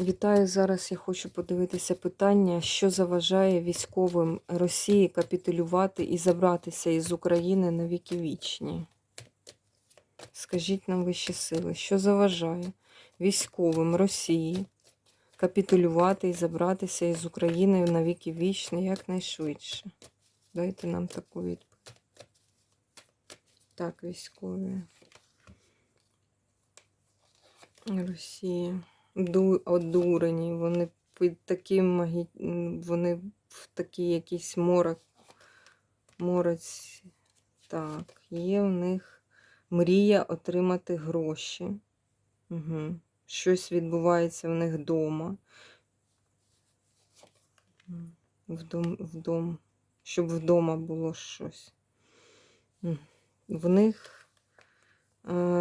Вітаю. Зараз я хочу подивитися питання, що заважає військовим Росії капітулювати і забратися із України на віки вічні. Скажіть нам вищі сили, що заважає військовим Росії капітулювати і забратися із України на віки вічні якнайшвидше? Дайте нам таку відповідь. Так, військові. Росія. Ду, одурені, вони під таким магі... вони в такий якийсь морок. Морець. Так, є в них мрія отримати гроші. Угу. Щось відбувається в них вдома. Вдом, вдом, щоб вдома було щось. В них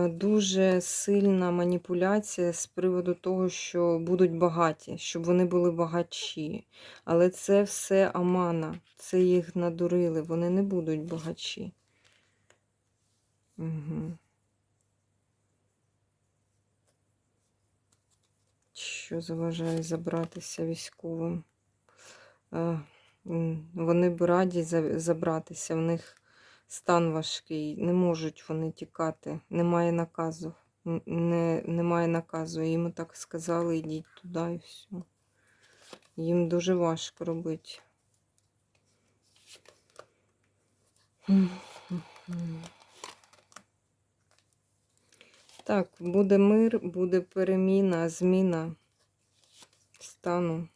дуже сильна маніпуляція з приводу того, що будуть багаті, щоб вони були багачі. Але це все амана, це їх надурили, вони не будуть багачі. Угу. Що заважає забратися військовим? Е, Вони б раді забратися, в них стан важкий, не можуть вони тікати, немає наказу. Не, немає наказу. Їм так сказали, йдіть туди і все. Їм дуже важко робити. Так, буде мир, буде переміна, зміна стану.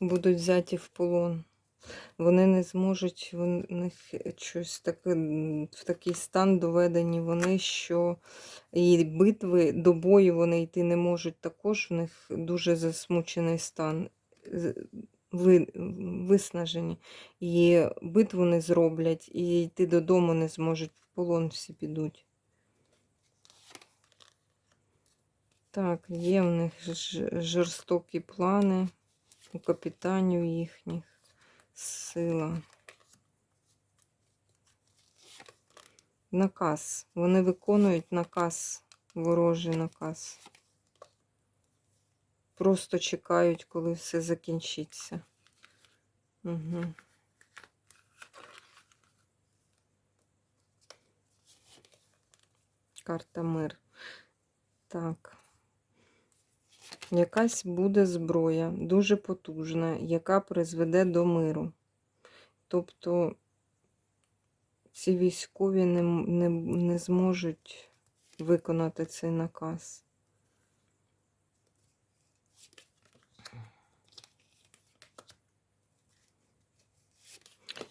Будуть взяті в полон. Вони не зможуть, в них щось таке, в такий стан доведені вони, що і битви до бою вони йти не можуть також, в них дуже засмучений стан, ви, виснажені. І битву не зроблять, і йти додому не зможуть, в полон всі підуть. Так, є в них жорстокі плани у капітанів їхніх сила. Наказ. Вони виконують наказ, ворожий наказ. Просто чекають, коли все закінчиться. Угу. Карта мир. Так. Якась буде зброя, дуже потужна, яка призведе до миру. Тобто ці військові не, не, не зможуть виконати цей наказ.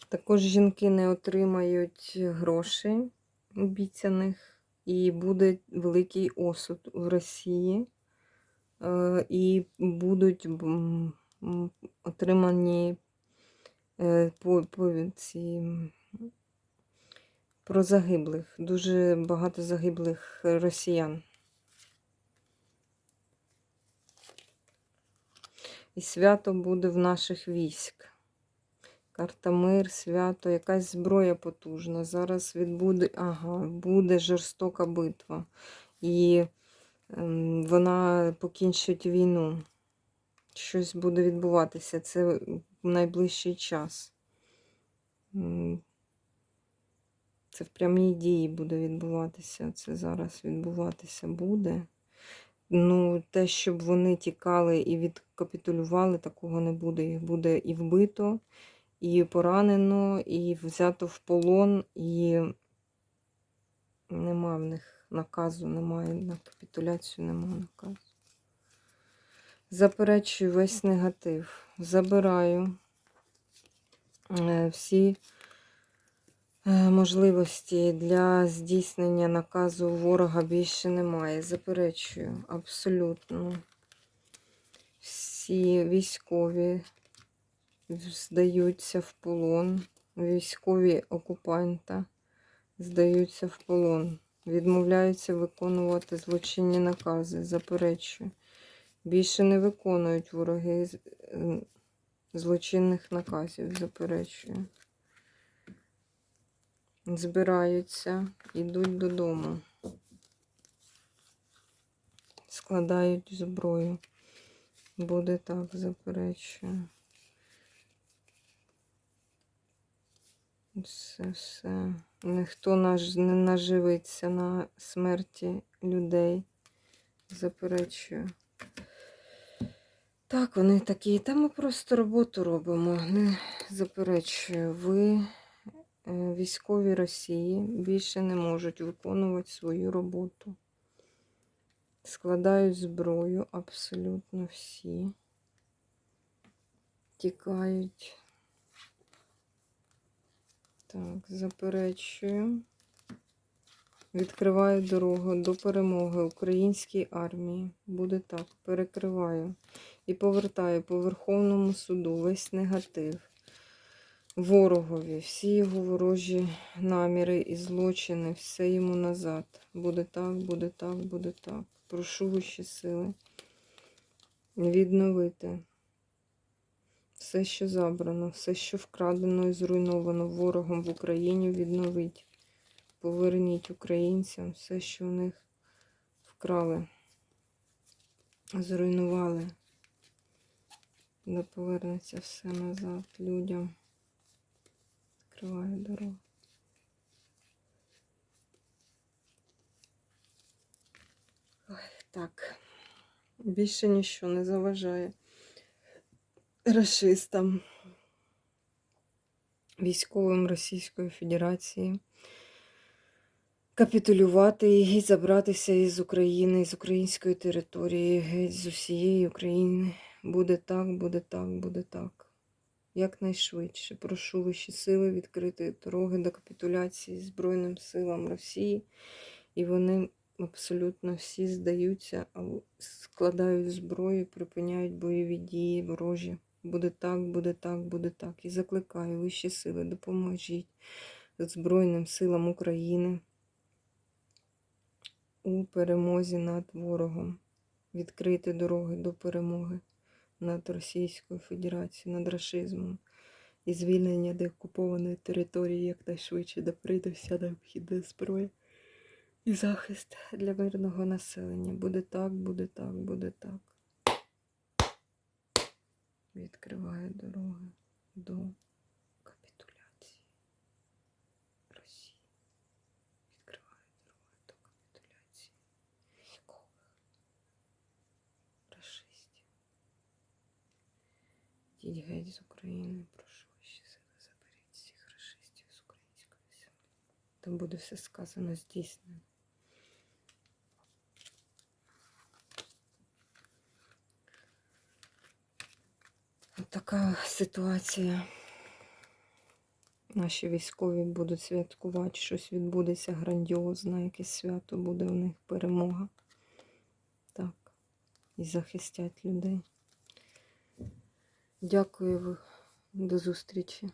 Також жінки не отримають грошей обіцяних, і буде великий осуд в Росії. Е, І будуть отримані е, по, по ці, про загиблих. Дуже багато загиблих росіян. І свято буде в наших військ. Карта мир, свято, якась зброя потужна. Зараз відбуде, ага, буде жорстока битва. І вона покінчить війну. Щось буде відбуватися. Це в найближчий час. Це в прямій дії буде відбуватися. Це зараз відбуватися буде. Ну, те, щоб вони тікали і відкапітулювали, такого не буде. Їх буде і вбито, і поранено, і взято в полон, і нема в них наказу, немає на капітуляцію, немає наказу. Заперечую весь негатив. Забираю е, всі е, можливості для здійснення наказу ворога більше немає. Заперечую абсолютно. Всі військові здаються в полон. Військові окупанта здаються в полон. Відмовляються виконувати злочинні накази. Заперечую. Більше не виконують вороги е, злочинних наказів. Заперечую. Збираються, йдуть додому. складають зброю. Буде так, заперечую. Все, все. Ніхто не наживиться на смерті людей. Заперечую. Так, вони такі. Та ми просто роботу робимо. Не заперечую. Ви, е, військові Росії, більше не можуть виконувати свою роботу. Складають зброю абсолютно всі. Тікають. Так, заперечую. Відкриваю дорогу до перемоги українській армії. Буде так. Перекриваю. І повертаю по Верховному суду весь негатив. Ворогові, всі його ворожі наміри і злочини, все йому назад. Буде так, буде так, буде так. Прошу вищі сили відновити все, що забрано, все, що вкрадено і зруйновано ворогом в Україні, відновить. Поверніть українцям все, що в них вкрали, зруйнували. Да повернеться все назад людям. Відкриваю дорогу. Ой, так. Більше нічого не заважає расистам, військовим Російської Федерації капітулювати і забратися із України, з української території, з усієї України. Буде так, буде так, буде так. Якнайшвидше. Прошу вищі сили відкрити дороги до капітуляції Збройним силам Росії. І вони абсолютно всі здаються, складають зброю, припиняють бойові дії ворожі. Буде так, буде так, буде так. І закликаю вищі сили, допоможіть Збройним силам України у перемозі над ворогом. Відкрити дороги до перемоги над Російською Федерацією, над рашизмом і звільнення деокупованої території якнайшвидше, де вся необхідна зброя і захист для мирного населення. Буде так, буде так, буде так. Відкриваю дороги до капітуляції Росії. Відкриваю дороги до капітуляції військових расистів. Йдіть геть з України, прошу ваші сили, заберіть всіх расистів з української землі. Там буде все сказано здійснено. Така ситуація. Наші військові будуть святкувати, щось відбудеться грандіозне, якесь свято буде у них перемога. Так. І захистять людей. Дякую. До зустрічі.